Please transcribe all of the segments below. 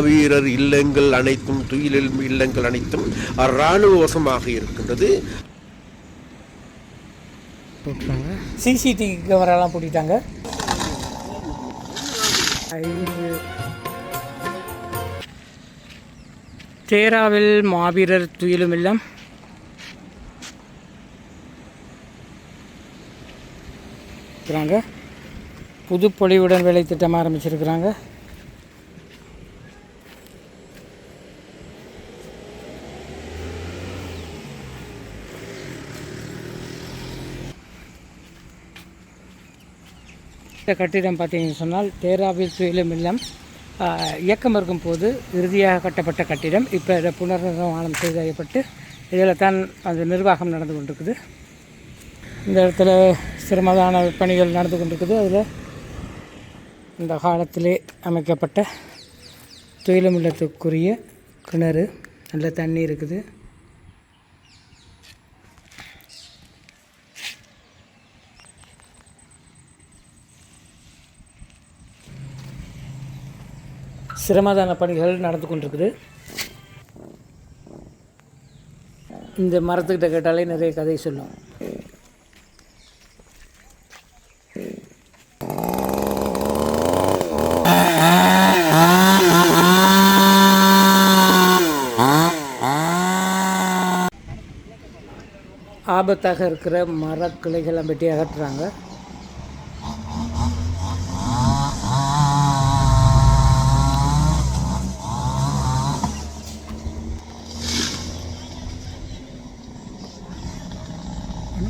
மாவீரர் இல்லங்கள் அனைத்தும் துயிலில் இல்லங்கள் அனைத்தும் இராணுவ வசமாக இருக்கின்றது. சிசிடிவி கேமராலாம் போட்டுட்டாங்க. தேராவில் மாவீரர் துயிலும் இல்லம். இருக்கிறாங்க புது பொலிவுடன் வேலை திட்டம் ஆரம்பிச்சிருக்கிறாங்க. இந்த கட்டிடம் பார்த்தீங்கன்னு சொன்னால் தேராவில் துயிலும் இல்லம். ஆஹ், இயக்கம் இருக்கும்போது இறுதியாக கட்டப்பட்ட கட்டிடம். இப்போ இதை புனர்நிர்மாணம் செய்யப்பட்டு இதில் தான் அந்த நிர்வாகம் நடந்து கொண்டிருக்குது. இந்த இடத்துல சிரமதான பணிகள் நடந்து கொண்டிருக்குது. அதில் இந்த காலத்திலே அமைக்கப்பட்ட துயிலும் இல்லத்துக்குரிய கிணறு நல்ல தண்ணி இருக்குது. சிரமதான பணிகள் நடந்து கொண்டிருக்குது. இந்த மரத்துக்கிட்ட கேட்டாலே நிறைய கதை சொல்லும். ஆபத்தாக இருக்கிற மரக்கிளைகளை வெட்டி அகற்றுறாங்க.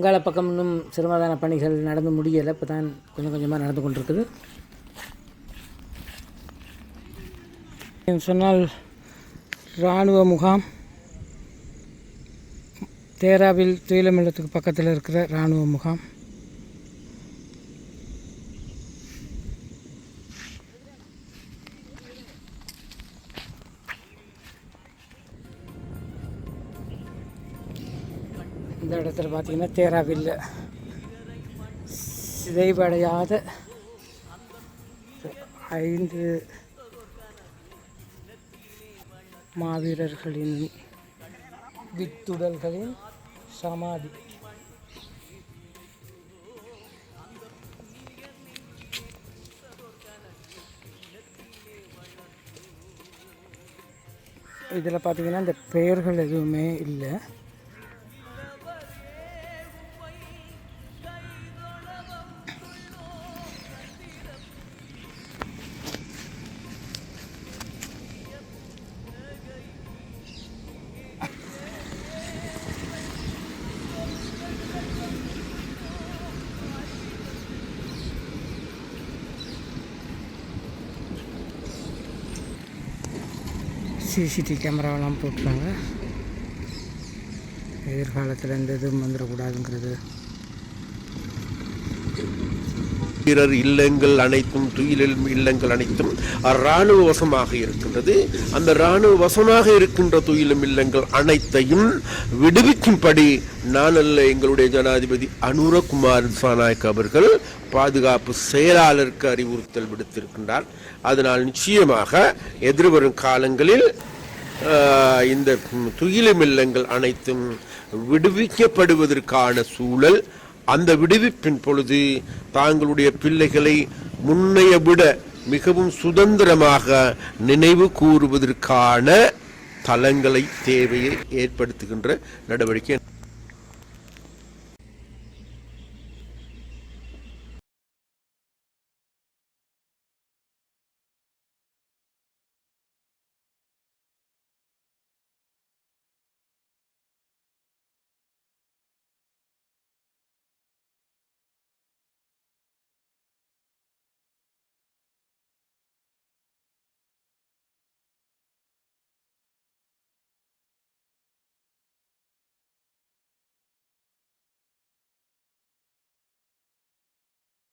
உங்கள பக்கம் இன்னும் சிறுமதான பணிகள் நடந்து முடியலை. இப்போ தான் கொஞ்சம் கொஞ்சமாக நடந்து கொண்டிருக்குது. சொன்னால் இராணுவ முகாம். தேராவில் துயிலமில்லத்துக்கு பக்கத்தில் இருக்கிற இராணுவ முகாம். இந்த இடத்துல பார்த்தீங்கன்னா தேராவில் சிதைவடையாத ஐந்து மாவீரர்களின் வித்துடல்களின் சமாதி. இதில் பார்த்தீங்கன்னா இந்த பெயர்கள் எதுவுமே இல்லை. சிசிடிவி கேமராவெல்லாம் போட்டுருக்காங்க. எதிர்காலத்தில் எந்த இதுவும் வந்துடக்கூடாதுங்கிறது பிறர் இல்லங்கள் அனைத்தும் துயிலில் இல்லங்கள் அனைத்தும் இராணுவ வசமாக இருக்கின்றது. அந்த இராணுவ வசமாக இருக்கின்ற துயிலும் இல்லங்கள் அனைத்தையும் விடுவிக்கும்படி நான் அல்ல எங்களுடைய ஜனாதிபதி அனுரகுமார் சாநாயக் அவர்கள் பாதுகாப்பு செயலாளருக்கு அறிவுறுத்தல் விடுத்திருக்கின்றார். அதனால் நிச்சயமாக எதிர்வரும் காலங்களில் ஆஹ், இந்த துயிலும் இல்லங்கள் அனைத்தும் விடுவிக்கப்படுவதற்கான சூழல் அந்த விடுவிப்பின் பொழுது தாங்களுடைய பிள்ளைகளை முன்னைய விட மிகவும் சுதந்திரமாக நினைவு கூறுவதற்கான தளங்களை தேவையை ஏற்படுத்துகின்ற நடவடிக்கை.